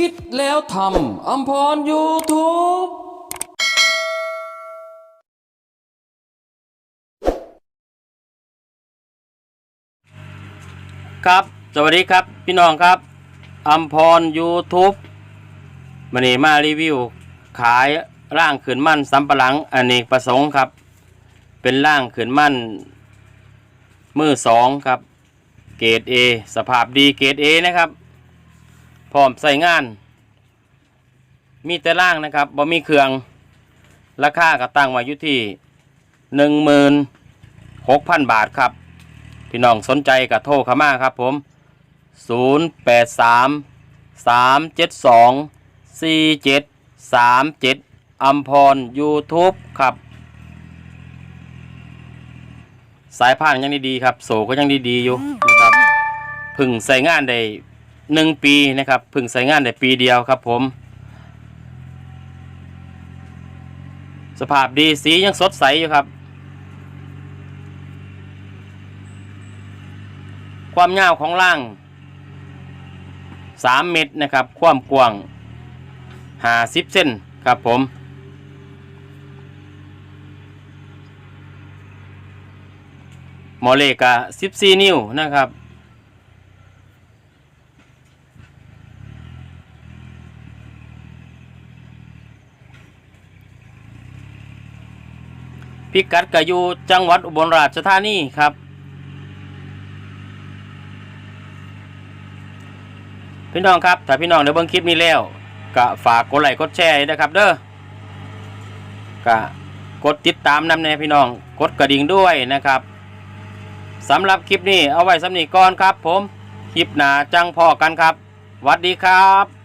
คิดแล้วทำอัมพรยูทูบครับ สวัสดีครับพี่น้องครับอัมพร YouTube มันนี้มารีวิว ขายร่างขืนมั่นสำปะหลังอเนกประสงค์ครับ เป็นร่างขืนมั่น มือสองครับ เกรด A สภาพดีเกรด A นะครับ พร้อมใส่งาน มีแต่ร่างนะครับบ่มีเครื่องราคาก็ตั้งไว้อยู่ที่หนึ่งหมื่นหกพันบาทครับ พี่น้องสนใจกับโทรเข้ามาครับผม0 8 3 3 7 2 4 7 3 7อัมพร YouTube ครับ สายพานยังดีๆครับ โสก็ยังดีๆอยู่นะครับพึ่งใส่งานได้ หนึ่งปีนะครับพึ่งใส่งานได้ปีเดียวครับผม สภาพดีสียังสดใสอยู่ครับ ความยาวของล่างสามเมตรนะครับ ความกว้างห้าสิบเส้นครับผมหมอเลกะสิบสี่นิ้วนะครับ พิกัดก็อยู่จังหวัดอุบลราชธานีครับ พี่น้องครับถ้าพี่น้องได้เบิ่งคลิปนี้แล้วก็ฝากกดไลค์กดแชร์นะครับ เด้อก็กดติดตามนำแน่พี่น้อง กดกระดิ่งด้วยนะครับสำหรับคลิปนี้เอาไว้สำนีก่อนครับ ผมคลิปหนาจังพอกันครับหวัดดีครับ